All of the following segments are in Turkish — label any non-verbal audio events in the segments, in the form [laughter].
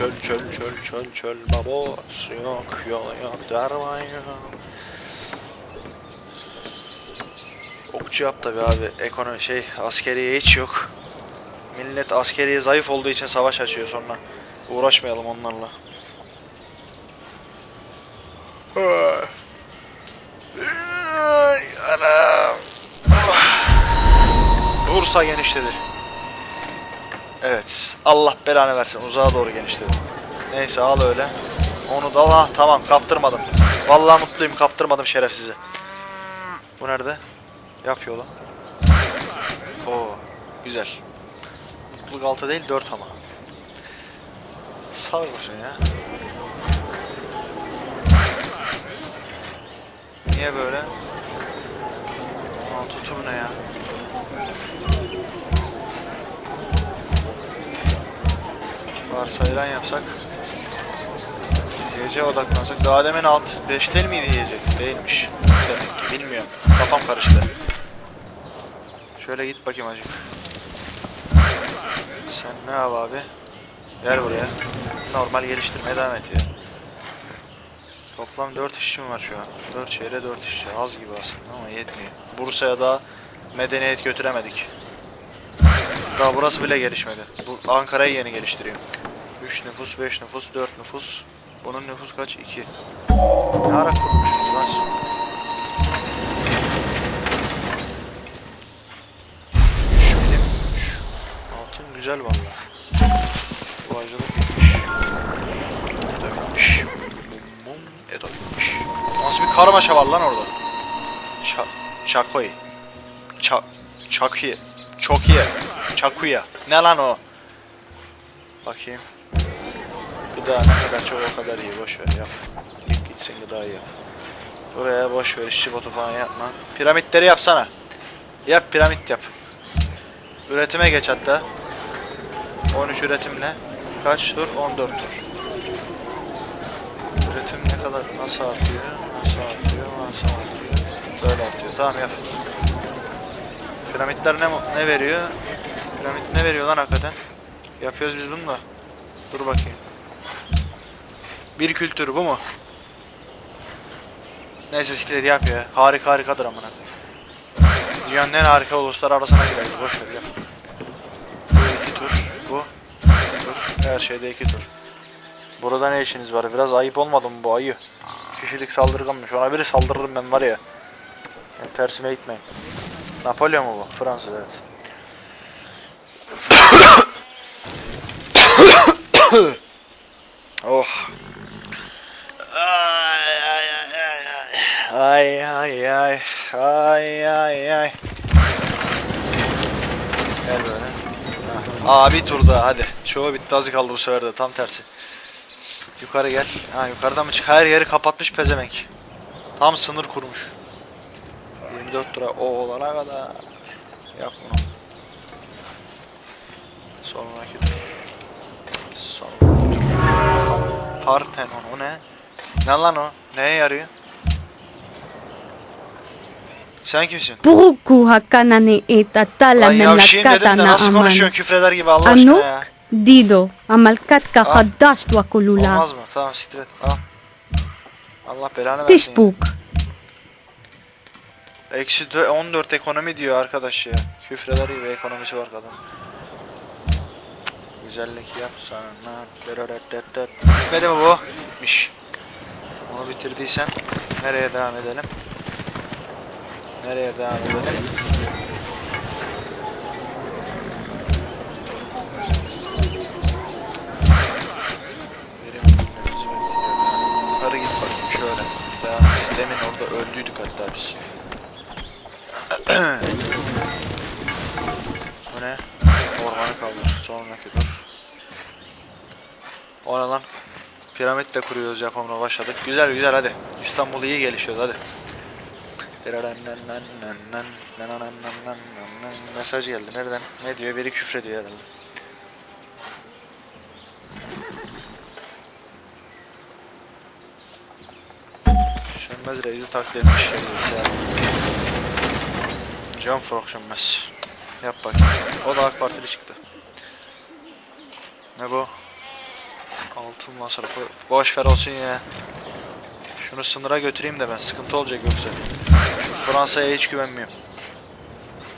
çöl çöl çöl çöl çöl babo su yok yol yok derman yok. Okçu yap tabi abi ekonomi şey askeriye hiç yok. Millet askeriye zayıf olduğu için savaş açıyor sonra. Uğraşmayalım onlarla. Anam. Bursa genişledi. Evet. Allah belanı versin. Uzağa doğru genişledi. Neyse al öyle. Onu da al. Ha, tamam kaptırmadım. Vallahi mutluyum kaptırmadım şerefsizi. Bu nerede? Yap yolu. Oo güzel. Mutluluk 6 değil 4 ama. Sağ olsun ya. Niye böyle? 16 tur ne ya? Varsayılan yapsak. Gece odaklansak. Daha demin alt 5 değil miydi diyecek? Değilmiş. Demek ki bilmiyorum. Kafam karıştı. Şöyle git bakayım acık. Sen ne yap abi? Gel buraya. Normal geliştirmeye devam et ya. Toplam 4 işçim var şu an. 4 şehre 4 işçi. Az gibi aslında ama yetmiyor. Bursa'ya da medeniyet götüremedik. Daha burası bile gelişmedi. Bu Ankara'yı yeni geliştiriyor. 3 nüfus, 5 nüfus, 4 nüfus. Bunun nüfus kaç? 2. Ne ara kurmuşuz lan? Altın güzel valla. Bu acılık bitmiş. Edo bitmiş. Mum Edo bitmiş. Nasıl bir karmaşa var lan orada? Ça Çakoy. Ça Çakuye. Çokiye. Çakuya. Ne lan o? Bakayım. Gıda ne kadar çok o kadar iyi. Boş ver yap. Git gitsin gıdayı yap. Buraya boş ver işçi botu falan yapma. Piramitleri yapsana. Yap piramit yap. Üretime geç hatta. 13 üretimle. Kaç tur? 14 tur. Üretim ne kadar? Nasıl artıyor? Nasıl artıyor? Nasıl artıyor? Böyle artıyor. Tamam yap. Piramitler ne ne veriyor? Piramit ne veriyor lan hakikaten? Yapıyoruz biz bunu da. Dur bakayım. Bir kültür bu mu? Neyse siklet yap ya. Harika harikadır amına. Dünyanın en harika uluslar arasına gireriz. Boş ver yap. Bu iki tur. Bu. iki tur. Her şeyde iki tur. Burada ne işiniz var? Biraz ayıp olmadı mı bu ayı? Kişilik saldırganmış. Ona biri saldırırım ben var ya. Yani tersime gitmeyin. Napolyon mu bu? Fransız evet. [coughs] oh. Ay ay ay ay ay. Ay. Gel böyle. Hah. Aa bir tur daha hadi. Çoğu bitti azı kaldı bu sefer de tam tersi. Yukarı gel. Ha yukarıdan mı çık? Her yeri kapatmış pezevenk. Tam sınır kurmuş. 24 lira o olana kadar yap bunu. Sonraki. Sonraki tur. Parthenon o ne? Ne lan o? Neye yarıyor? Sen kimsin? Puruku hakanani itatala Lan yavşayım dedim de nasıl aman. konuşuyorsun küfreder gibi Allah aşkına Anuk ya. dido amalkatka Ah. khadashtu akulula. Olmaz mı? Tamam siktir et. Al. Allah belanı versin. ya. Eksi dö- 14 ekonomi diyor arkadaş ya. Küfreder gibi ekonomisi var kadın. Güzellik yapsana. Bitmedi mi bu? Bitmiş. Bitirdiysen nereye devam edelim? Nereye devam edelim? Yukarı git bakayım şöyle. Et. Demin orada öldüydük hatta biz. Bu ne? Orman Tavanı kaldır. Sonraki dur. O lan? Piramit de kuruyoruz yapımına başladık. Güzel güzel hadi. İstanbul iyi gelişiyor hadi. Mesaj geldi. Nereden? Ne diyor? Biri küfrediyor herhalde. Sönmez reisi taklit etmiş. Can Frog sönmez. Yap bak. O da AK Partili çıktı. Ne bu? Altın masrafı. Boş ver olsun ya. Şunu sınıra götüreyim de ben. Sıkıntı olacak yoksa. [laughs] Fransa'ya hiç güvenmiyorum.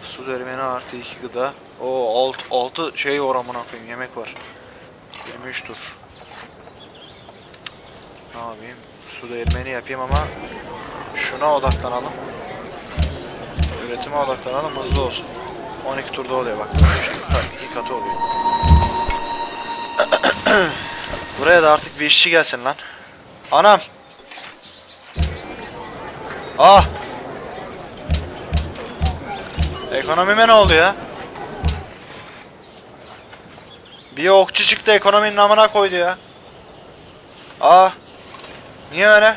Su derimeni artı iki gıda. O alt, altı şey var amına koyayım yemek var. 23 tur. Ne yapayım? Su değirmeni yapayım ama şuna odaklanalım. Üretime odaklanalım hızlı olsun. 12 turda oluyor bak. böyle Şey. Tabii iki katı oluyor. [coughs] [coughs] [coughs] Buraya da artık bir işçi gelsin lan. Anam. Ah. Ekonomime ne oldu ya? Bir okçu çıktı ekonominin amına koydu ya. Aa. Niye öyle?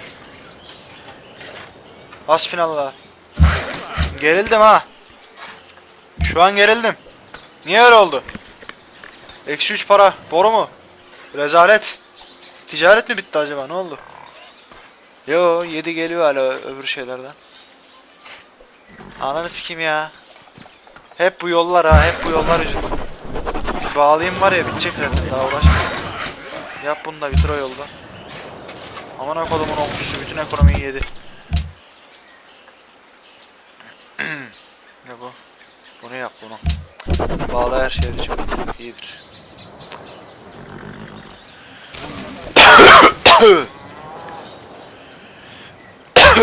Hasbinallah. Gerildim ha. Şu an gerildim. Niye öyle oldu? Eksi 3 para. Boru mu? Rezalet. Ticaret mi bitti acaba? Ne oldu? Yo 7 geliyor hala öbür şeylerden. Ananı sikeyim ya. Hep bu yollar ha. Hep bu yollar yüzünden. Bir bağlayayım var ya bitecek zaten daha uğraşma. Yap bunu da bitir o yolda. Aman kodumun okçusu bütün ekonomiyi yedi. [clears throat] ne bu? Bunu yap bunu. Bağla her şehir için. İyidir. [coughs]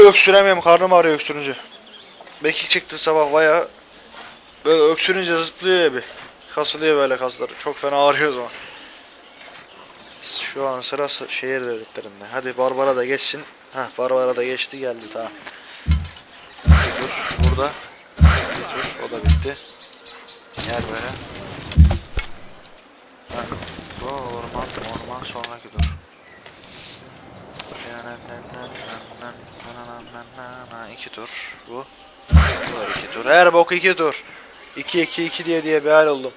Öksüremiyorum karnım ağrıyor öksürünce. Bekik çıktı sabah baya böyle öksürünce zıplıyor ya bir. Kasılıyor böyle kasları. Çok fena ağrıyor o zaman. Şu an sıra sı- şehir devletlerinde. Hadi Barbara da geçsin. Hah Barbara da geçti geldi tamam. Dur burada. Dur o da bitti. Gel böyle. Hah. Bu orman orman sonraki dur. İki tur bu. Bu da iki tur. Her bok iki tur. 2 2 2 diye diye bir hal oldum.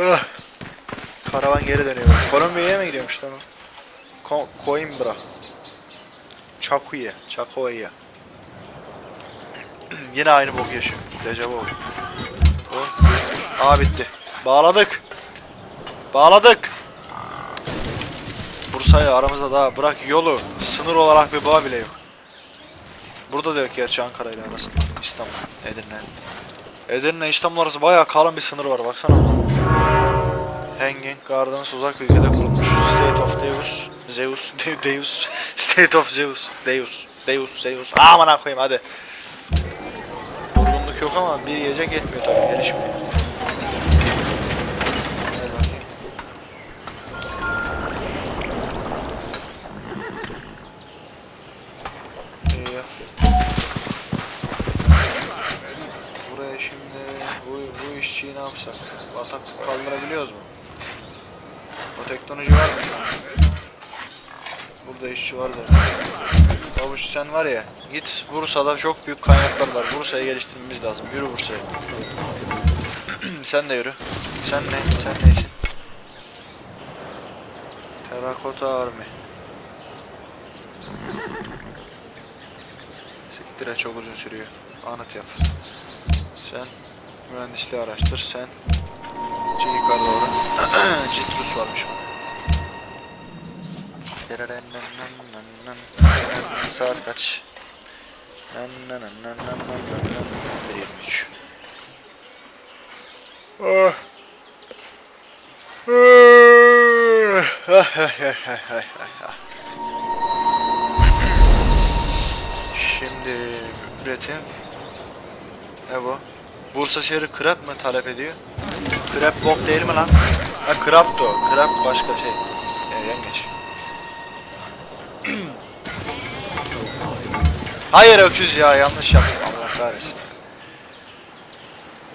Ah. Karavan geri dönüyor. Kolombiya'ya mı gidiyormuş lan o? Coimbra. Chakuya. Chakuya. Yine aynı bok yaşıyor. Dejavu. Aa bitti. Bağladık. Bağladık. Bursa'ya aramızda daha bırak yolu. Sınır olarak bir bağ bile yok. Burada da yok gerçi Ankara ile arasında. İstanbul, Edirne. Edirne İstanbul arası bayağı kalın bir sınır var baksana. Hanging Gardens uzak ülkede kurulmuş. State of Deus. Zeus. De- Deus. [laughs] State of Zeus. Deus. Deus. Zeus. Aman koyayım hadi. Yorgunluk yok ama bir yiyecek yetmiyor tabii gelişmeye. Var zaten. Babuş sen var ya git Bursa'da çok büyük kaynaklar var. Bursa'yı geliştirmemiz lazım. Yürü Bursa'ya. [clears throat] sen de yürü. Sen ne? Sen neysin? Terakota Army. Siktire çok uzun sürüyor. Anıt yap. Sen mühendisliği araştır. Sen Çek yukarı doğru. Citrus varmış. Saat kaç? 1.23 Oh. Şimdi üretim ne bu? Bursa şehri krep mi talep ediyor? Krep bok değil mi lan? Ha kraptı o. Krap başka şey. E, yengeç. [clears throat] Hayır öküz ya yanlış yaptım Allah kahretsin.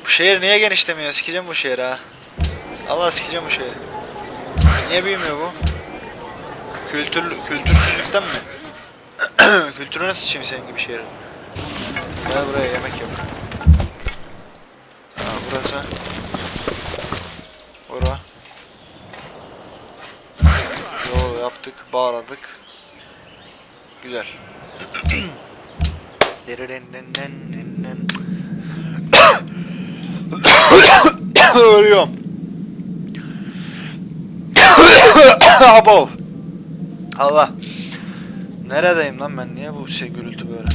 Bu şehir niye genişlemiyor? Sikeceğim bu şehri ha. Allah sikeceğim bu şehri. Niye büyümüyor bu? Kültür, kültürsüzlükten mi? [clears throat] Kültürüne sıçayım senin gibi şehrin. Gel buraya yemek yap. Ha, burası. Bura. Yol yaptık, bağladık. Güzel. Ölüyorum. Abo. Allah. Neredeyim lan ben? Niye bu şey gürültü böyle?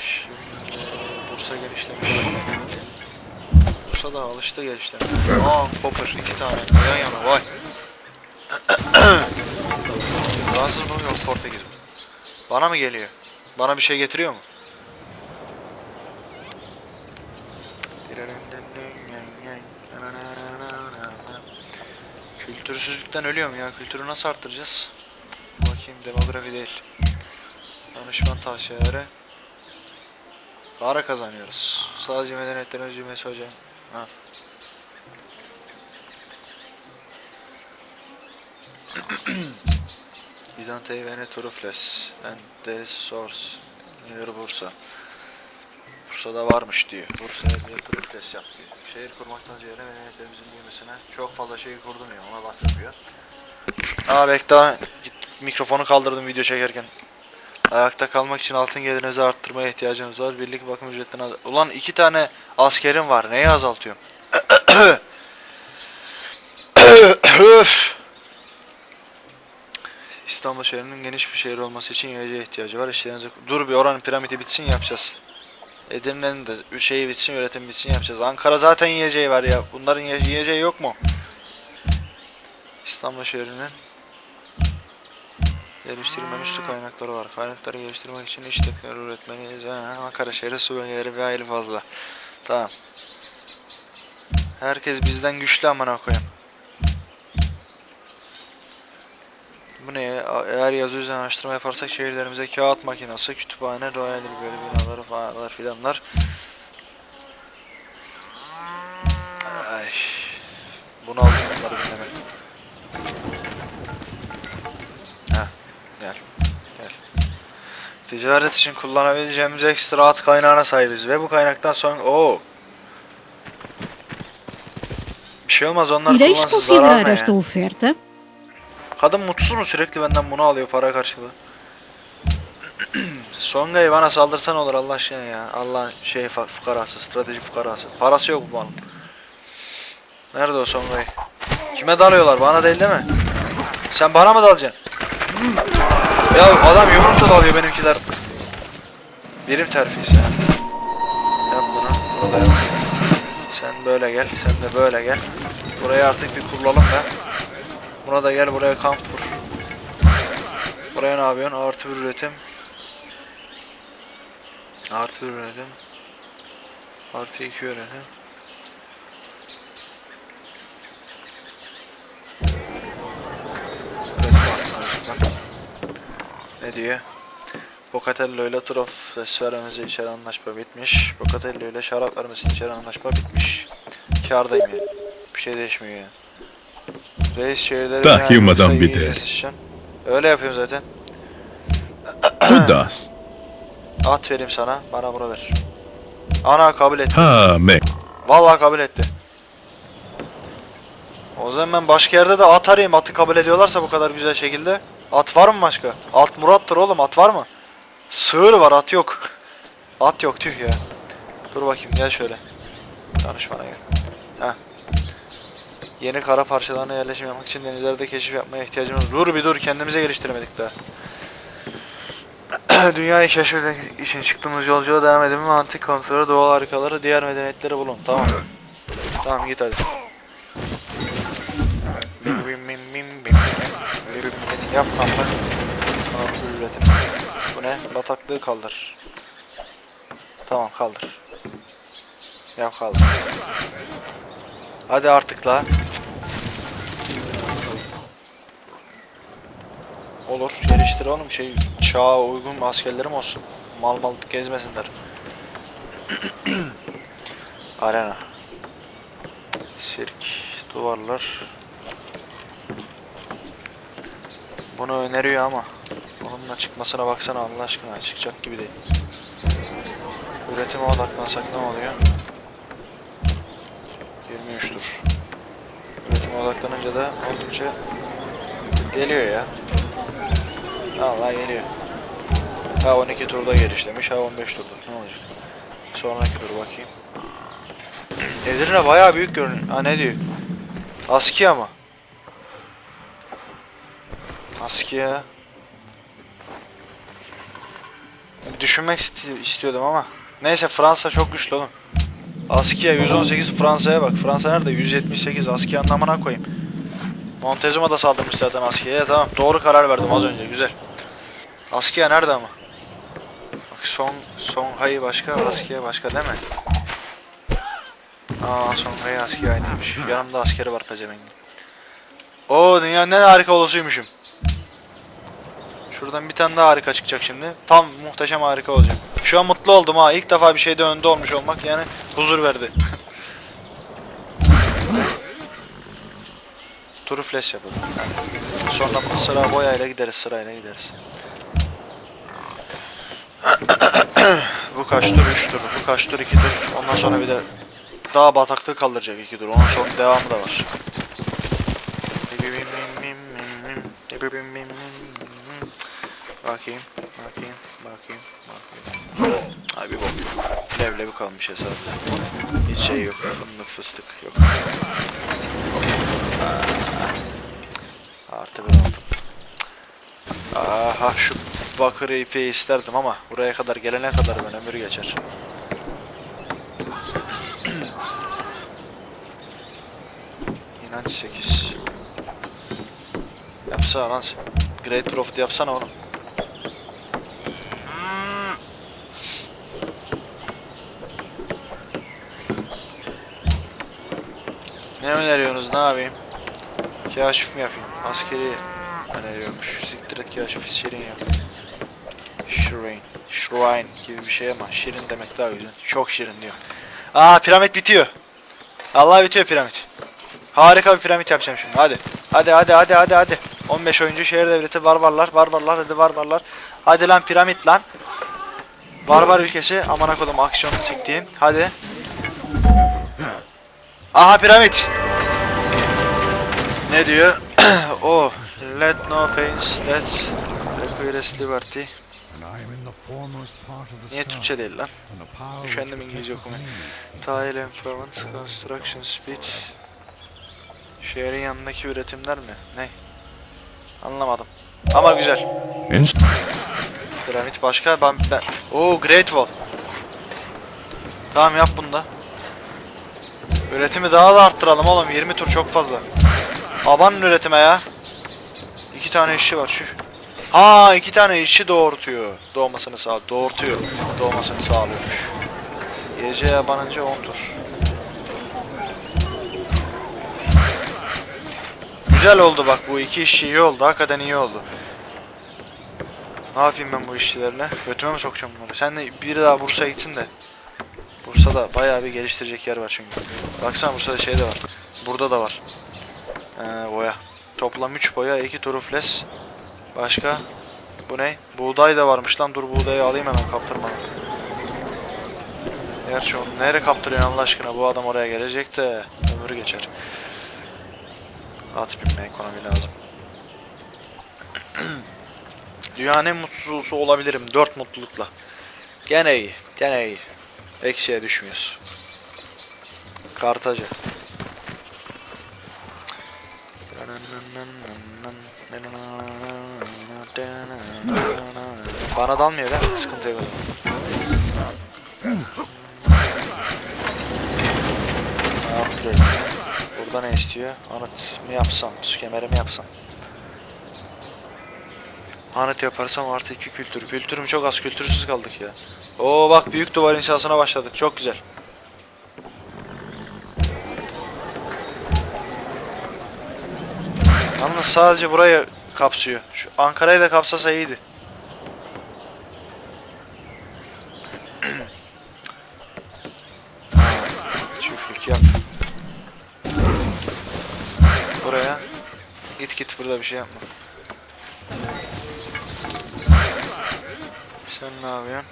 Şimdi Bursa genişlemiş. Bursa da alıştı genişlemeye. Aa Popper iki tane yan yana vay. Fransız mı yok Portekiz mi? Bana mı geliyor? Bana bir şey getiriyor mu? Kültürsüzlükten ölüyorum ya. Kültürü nasıl arttıracağız? Bakayım demografi değil. Danışman tavsiyeleri. Para kazanıyoruz. Sadece medeniyetlerin özümesi hocam. Ha. [clears throat] Bizantey Venetorufles and the source near Bursa. Bursa'da varmış diyor. Bursa'ya Venetorufles yap diyor. Şehir kurmaktan ziyade medeniyetlerimizin büyümesine çok fazla şehir kurdum ya ona yapıyor. Aa Bekta git mikrofonu kaldırdım video çekerken. Ayakta kalmak için altın gelirinizi arttırmaya ihtiyacınız var. Birlik bakım ücretlerini az... Ulan iki tane askerim var. Neyi azaltıyorum? Öf. [clears throat] İstanbul şehrinin geniş bir şehir olması için yiyeceğe ihtiyacı var. İşlerinize... Dur bir oranın piramidi bitsin yapacağız. Edirne'nin de şeyi bitsin, üretim bitsin yapacağız. Ankara zaten yiyeceği var ya. Bunların ye- yiyeceği yok mu? İstanbul şehrinin geliştirilmemiş su kaynakları var. Kaynakları geliştirmek için iş teknoloji üretmeliyiz. Ankara şehri su bölgeleri bir hayli fazla. Tamam. Herkes bizden güçlü amına koyayım. Bu ne? Eğer yazı üzerine araştırma yaparsak şehirlerimize kağıt makinesi, kütüphane, royal böyle binaları falanlar filanlar. Ay. Bunu aldım bunları dinlemek. Ha, gel. Gel. Ticaret için kullanabileceğimiz ekstra at kaynağına sahibiz ve bu kaynaktan sonra o bir şey olmaz onlar Ireis kullansın zarar ne ya? oferta? Kadın mutsuz mu sürekli benden bunu alıyor para karşılığı? [clears throat] Songa'yı bana saldırsan olur Allah aşkına ya. Allah şey fukarası, strateji fukarası. Parası yok bu adamın. Nerede o Songa'yı? Kime dalıyorlar? Bana değil değil mi? Sen bana mı dalacaksın? Ya adam yumrukla dalıyor benimkiler. Birim terfisi ya. Yap bunu. Bunu da yap. Sen böyle gel. Sen de böyle gel. Burayı artık bir kuralım da. Buna da gel buraya kamp kur. Buraya ne yapıyorsun? Artı bir üretim. Artı bir üretim. Artı iki üretim. Ne diyor? Bocatello ile Trofes vermemizi içeren anlaşma bitmiş. Bocatello ile şarap vermesi içeren anlaşma bitmiş. Kârdayım yani. Bir şey değişmiyor yani. Reis yani Madame sayıyı Bidel. kesişeceksin. Öyle yapıyorum zaten. [clears throat] Kudas. At vereyim sana. Bana bunu ver. Ana kabul etti. Ha me. Vallahi kabul etti. O zaman ben başka yerde de at arayayım. Atı kabul ediyorlarsa bu kadar güzel şekilde. At var mı başka? At Murat'tır oğlum. At var mı? Sığır var. At yok. [laughs] At yok tüh ya. Dur bakayım gel şöyle. Tanış bana gel. Heh. Yeni kara parçalarına yerleşim yapmak için denizlerde keşif yapmaya ihtiyacımız. Dur bir dur kendimize geliştiremedik daha. [clears throat] Dünyayı keşfetmek için çıktığımız yolculuğa devam edelim antik kontrolü, doğal harikaları, diğer medeniyetleri bulun. Tamam. Tamam git hadi. Yap kanka. Altı üretim. Bu ne? Bataklığı kaldır. Tamam kaldır. Yap kaldır. Hadi artık la. Olur geliştir oğlum şey çağa uygun askerlerim olsun. Mal mal gezmesinler. [clears throat] Arena. Sirk, duvarlar. Bunu öneriyor ama bununla çıkmasına baksana Allah aşkına çıkacak gibi değil. Üretime odaklansak ne oluyor? 23 tur. Üretime odaklanınca da oldukça geliyor ya. Allah geliyor. Ha 12 turda gelişlemiş, ha 15 turda. Ne olacak? Sonraki tur bakayım. Edirne bayağı büyük görünüyor. Ha ne diyor? Askia mı? Askia. Düşünmek isti- istiyordum ama. Neyse Fransa çok güçlü oğlum. Askia 118 Fransa'ya bak. Fransa nerede? 178 Askia anlamına koyayım. Montezuma da saldırmış zaten Askia'ya. Tamam doğru karar verdim az önce güzel. Askia nerede ama? Bak son son hayı başka Askia başka değil mi? Aa son hayı Askia aynıymış. Yanımda askeri var pezevengin. Oo dünyanın en harika olasuymuşum. Şuradan bir tane daha harika çıkacak şimdi. Tam muhteşem harika olacak. Şu an mutlu oldum ha. İlk defa bir şeyde önde olmuş olmak yani huzur verdi. Turu flash yapalım. Sonra sıra boyayla gideriz sırayla gideriz. Bu kaç tur? 3 tur. Bu kaç tur? 2 tur. Ondan sonra bir de daha bataklığı kaldıracak 2 tur. Onun sonra devamı da var. Bakayım, bakayım, bakayım, bakayım. Ay bir bok yok. Levlebi kalmış hesabda. Hiç şey yok. Fındık fıstık yok. Artı bir aldım. Aha şu bakır ipeyi isterdim ama buraya kadar gelene kadar ben ömür geçer. [clears throat] İnanç 8. Yapsana lan sen. Great Profit yapsana oğlum. Ne öneriyorsunuz ne yapayım? Kaşif mi yapayım? Askeri öneriyormuş. Siktir et kaşif şirin yap. Shrine. Shrine gibi bir şey ama şirin demek daha güzel. Çok şirin diyor. Aa piramit bitiyor. Allah bitiyor piramit. Harika bir piramit yapacağım şimdi. Hadi. Hadi hadi hadi hadi hadi. 15 oyuncu şehir devleti barbarlar barbarlar hadi barbarlar. Hadi lan piramit lan. Barbar ülkesi amına kodum aksiyon çektiğim. Hadi. Aha piramit. Ne diyor? [clears throat] oh, let no pains that requires liberty. Niye Türkçe değil lan? Üşendim İngilizce okumaya. Tile Improvement, Construction Speed. Şehrin yanındaki üretimler mi? Ne? Anlamadım. Ama güzel. Piramit başka ben ben. Oo Great Wall. Tamam yap bunu da. Üretimi daha da arttıralım oğlum. 20 tur çok fazla. Abanın üretime ya. İki tane işçi var şu. Ha iki tane işçi doğurtuyor. Doğmasını sağ doğurtuyor. Doğmasını sağlıyormuş. Gece abanınca 10 tur. Güzel oldu bak bu iki işçi iyi oldu. Hakikaten iyi oldu. Ne yapayım ben bu işçilerle? Götüme mi sokacağım bunları? Sen de biri daha Bursa'ya gitsin de. Bursa'da bayağı bir geliştirecek yer var çünkü. Baksana Bursa'da şey de var. Burada da var. Ee, boya. Toplam 3 boya, 2 turufles. Başka? Bu ne? Buğday da varmış lan. Dur buğdayı alayım hemen kaptırmadan. Gerçi onu nereye kaptırıyorsun Allah aşkına? Bu adam oraya gelecek de ömrü geçer. At binme ekonomi lazım. [clears throat] Dünyanın en mutsuzu olabilirim. 4 mutlulukla. Gene iyi. Gene iyi. Eksiye düşmüyoruz. Kartaca. Bana dalmıyor değil? Sıkıntı yok o. Burada ne istiyor? Anıt mı yapsam? Su kemeri mi yapsam? Anıt yaparsam artı iki kültür. Kültürüm çok az. Kültürsüz kaldık ya. Oo bak büyük duvar inşasına başladık. Çok güzel. sadece buraya kapsıyor. Şu Ankara'yı da kapsasa iyiydi. Çiftlik yap. Buraya. Git git burada bir şey yapma. Sen ne yapıyorsun?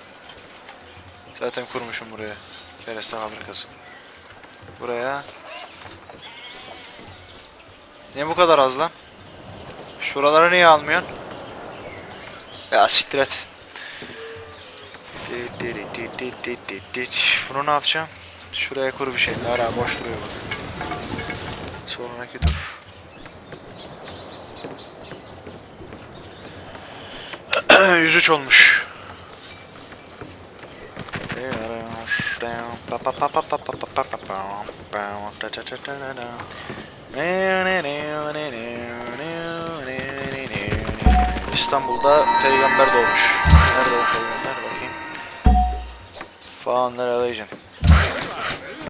Zaten kurmuşum buraya. Kereste fabrikası. Buraya. Niye bu kadar az lan? Şuraları niye almıyorsun? Ya siktir et. Bunu ne yapacağım? Şuraya kur bir şey. Hala boş duruyor bak. Sonraki tur. [clears throat] Yüz üç olmuş. İstanbul'da peygamber doğmuş. Nerede o peygamber bakayım. Founder Religion.